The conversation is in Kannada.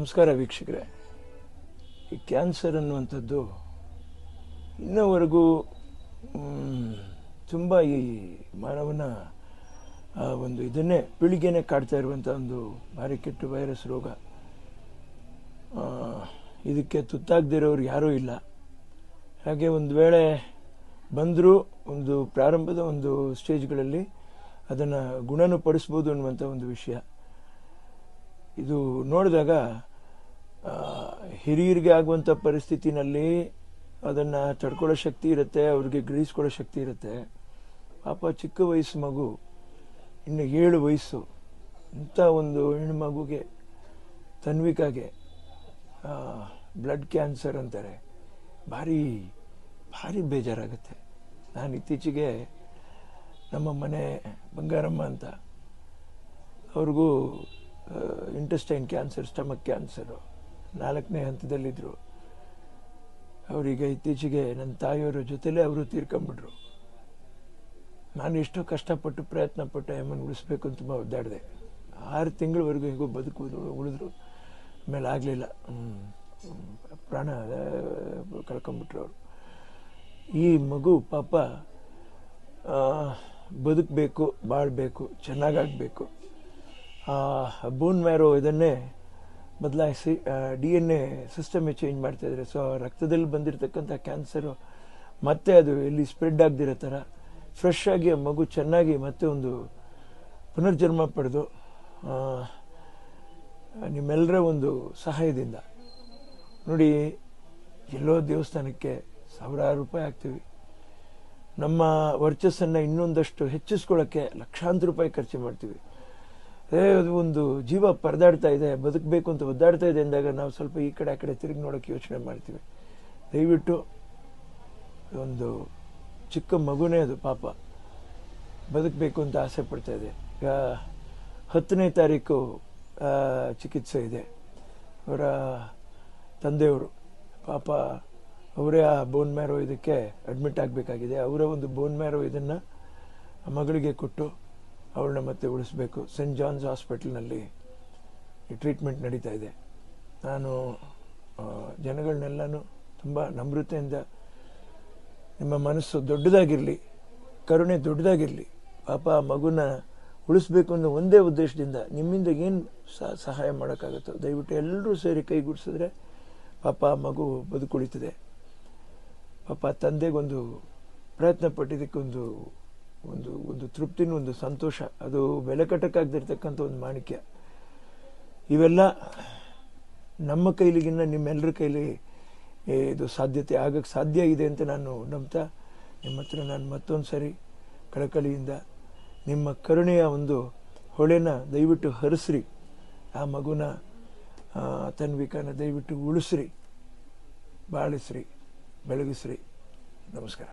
ನಮಸ್ಕಾರ ವೀಕ್ಷಕರೇ. ಈ ಕ್ಯಾನ್ಸರ್ ಅನ್ನುವಂಥದ್ದು ಇನ್ನೂವರೆಗೂ ತುಂಬ ಈ ಮಾನವನ ಒಂದು ಇದನ್ನೇ, ಪೀಳಿಗೆನೇ ಕಾಡ್ತಾ ಇರುವಂಥ ಒಂದು ಭಾರಿ ಕೆಟ್ಟ ವೈರಸ್ ರೋಗ. ಇದಕ್ಕೆ ತುತ್ತಾಗದಿರೋರು ಯಾರೂ ಇಲ್ಲ. ಹಾಗೆ ಒಂದು ವೇಳೆ ಬಂದರೂ ಒಂದು ಪ್ರಾರಂಭದ ಒಂದು ಸ್ಟೇಜ್ಗಳಲ್ಲಿ ಅದನ್ನು ಗುಣನೂ ಪಡಿಸ್ಬೋದು ಅನ್ನುವಂಥ ಒಂದು ವಿಷಯ. ಇದು ನೋಡಿದಾಗ ಹಿರಿಯರಿಗೆ ಆಗುವಂಥ ಪರಿಸ್ಥಿತಿನಲ್ಲಿ ಅದನ್ನು ತಡ್ಕೊಳ್ಳೋ ಶಕ್ತಿ ಇರುತ್ತೆ, ಅವ್ರಿಗೆ ಗ್ರಹಿಸ್ಕೊಳ್ಳೋ ಶಕ್ತಿ ಇರುತ್ತೆ. ಪಾಪ ಚಿಕ್ಕ ವಯಸ್ಸು ಮಗು, ಇನ್ನು ಏಳು ವಯಸ್ಸು, ಇಂಥ ಒಂದು ಹೆಣ್ಣು ಮಗುಗೆ ತನ್ವಿಕಾಗೆ ಬ್ಲಡ್ ಕ್ಯಾನ್ಸರ್ ಅಂತಾರೆ. ಭಾರಿ ಭಾರಿ ಬೇಜಾರಾಗುತ್ತೆ. ನಾನು ಇತ್ತೀಚೆಗೆ ನಮ್ಮ ಮನೆ ಬಂಗಾರಮ್ಮ ಅಂತ, ಅವ್ರಿಗೂ ಇಂಟೆಸ್ಟೈನ್ ಕ್ಯಾನ್ಸರ್ ಸ್ಟಮಕ್ ಕ್ಯಾನ್ಸರು ನಾಲ್ಕನೇ ಹಂತದಲ್ಲಿದ್ದರು ಅವರಿಗೆ ಇತ್ತೀಚೆಗೆ ನನ್ನ ತಾಯಿಯವರ ಜೊತೆಲೇ ಅವರು ತೀರ್ಕೊಂಬಿಟ್ರು. ನಾನು ಎಷ್ಟೋ ಕಷ್ಟಪಟ್ಟು ಪ್ರಯತ್ನ ಪಟ್ಟು ಹೆಮ್ಮನ್ನು ಉಳಿಸ್ಬೇಕು ಅಂತ ತುಂಬ ಒದ್ದಾಡಿದೆ. ಆರು ತಿಂಗಳವರೆಗೂ ಹೇಗೋ ಬದುಕುವುದು ಉಳಿದ್ರು. ಆಮೇಲೆ ಆಗಲಿಲ್ಲ. ಪ್ರಾಣ ಕಳ್ಕೊಂಬಿಟ್ರು ಅವರು. ಈ ಮಗು ಪಾಪ ಆ, ಬದುಕಬೇಕು ಬಾಳಬೇಕು ಚೆನ್ನಾಗಾಗಬೇಕು. ಬೋನ್ ಮ್ಯಾರೋ ಇದನ್ನೇ ಬದಲಾಯಿಸಿ ಡಿ ಎನ್ ಎ ಸಿಸ್ಟಮೇ ಚೇಂಜ್ ಮಾಡ್ತಾ ಇದ್ದಾರೆ ಸೊ ರಕ್ತದಲ್ಲಿ ಬಂದಿರತಕ್ಕಂಥ ಕ್ಯಾನ್ಸರು ಮತ್ತೆ ಅದು ಎಲ್ಲಿ ಸ್ಪ್ರೆಡ್ ಆಗದಿರೋ ಥರ, ಫ್ರೆಶ್ ಆಗಿ ಮಗು ಚೆನ್ನಾಗಿ ಮತ್ತೆ ಒಂದು ಪುನರ್ಜನ್ಮ ಪಡೆದು ನಿಮ್ಮೆಲ್ಲರ ಒಂದು ಸಹಾಯದಿಂದ. ನೋಡಿ, ಎಲ್ಲೋ ದೇವಸ್ಥಾನಕ್ಕೆ ಸಾವಿರಾರು ರೂಪಾಯಿ ಹಾಕ್ತೀವಿ. ನಮ್ಮ ವರ್ಚಸ್ಸನ್ನು ಇನ್ನೊಂದಷ್ಟು ಹೆಚ್ಚಿಸ್ಕೊಳ್ಳೋಕ್ಕೆ ಲಕ್ಷಾಂತರ ರೂಪಾಯಿ ಖರ್ಚು ಮಾಡ್ತೀವಿ. ಏ, ಅದು ಒಂದು ಜೀವ ಪರದಾಡ್ತಾ ಇದೆ, ಬದುಕಬೇಕು ಅಂತ ಒದ್ದಾಡ್ತಾ ಇದೆ ಅಂದಾಗ ನಾವು ಸ್ವಲ್ಪ ಈ ಕಡೆ, ಆ ಕಡೆ ತಿರುಗಿ ನೋಡೋಕ್ಕೆ ಯೋಚನೆ ಮಾಡ್ತೀವಿ. ದಯವಿಟ್ಟು ಒಂದು ಚಿಕ್ಕ ಮಗುನೇ ಅದು ಪಾಪ. ಬದುಕಬೇಕು ಅಂತ ಆಸೆ ಪಡ್ತಾ ಇದೆ. ಈಗ ಹತ್ತನೇ ತಾರೀಕು ಚಿಕಿತ್ಸೆ ಇದೆ. ಅವರ ತಂದೆಯವರು, ಪಾಪ ಅವರೇ ಆ ಬೋನ್ ಮ್ಯಾರೋ ಇದಕ್ಕೆ ಅಡ್ಮಿಟ್ ಆಗಬೇಕಾಗಿದೆ. ಅವರ ಒಂದು ಬೋನ್ ಮ್ಯಾರೋ ಇದನ್ನು ಮಗಳಿಗೆ ಕೊಟ್ಟು ಅವಳನ್ನ ಮತ್ತೆ ಉಳಿಸ್ಬೇಕು. ಸೆಂಟ್ ಜಾನ್ಸ್ ಹಾಸ್ಪಿಟಲ್ನಲ್ಲಿ ಟ್ರೀಟ್ಮೆಂಟ್ ನಡೀತಾ ಇದೆ. ನಾನು ಜನಗಳನ್ನೆಲ್ಲನೂ ತುಂಬ ನಮ್ರತೆಯಿಂದ ನಿಮ್ಮ ಮನಸ್ಸು ದೊಡ್ಡದಾಗಿರಲಿ, ಕರುಣೆ ದೊಡ್ಡದಾಗಿರಲಿ, ಪಾಪ ಆ ಮಗುನ ಉಳಿಸ್ಬೇಕು ಅನ್ನೋ ಒಂದೇ ಉದ್ದೇಶದಿಂದ ನಿಮ್ಮಿಂದ ಏನು ಸಹಾಯ ಮಾಡೋಕ್ಕಾಗುತ್ತೋ, ದಯವಿಟ್ಟು ಎಲ್ಲರೂ ಸೇರಿ ಕೈಗೂಡಿಸಿದ್ರೆ ಪಾಪ ಆ ಮಗು ಬದುಕುಳಿತದೆ. ಪಾಪ ತಂದೆಗೊಂದು ಪ್ರಯತ್ನ ಪಟ್ಟಿದ್ದಕ್ಕೊಂದು ಒಂದು ಒಂದು ತೃಪ್ತಿನೂ ಒಂದು ಸಂತೋಷ. ಅದು ಬೆಲೆ ಕಟ್ಟಕ್ಕಾಗದಿರ್ತಕ್ಕಂಥ ಒಂದು ಮಾಣಿಕ್ಯ. ಇವೆಲ್ಲ ನಮ್ಮ ಕೈಲಿಗಿನ್ನ ನಿಮ್ಮೆಲ್ಲರ ಕೈಲಿ ಇದು ಸಾಧ್ಯತೆ ಆಗಕ್ಕೆ ಸಾಧ್ಯ ಇದೆ ಅಂತ ನಾನು ನಂಬ್ತಾ, ನಿಮ್ಮ ಹತ್ರ ನಾನು ಮತ್ತೊಂದು ಸರಿ ಕಳಕಳಿಯಿಂದ ನಿಮ್ಮ ಕರುಣೆಯ ಒಂದು ಹೊಳೆನ ದಯವಿಟ್ಟು ಹರಿಸ್ರಿ. ಆ ಮಗುನ ತನ್ವಿಕನ ದಯವಿಟ್ಟು ಉಳಿಸ್ರಿ. ಬಾಳಿಸ್ರಿ, ಬೆಳಗಿಸ್ರಿ. ನಮಸ್ಕಾರ.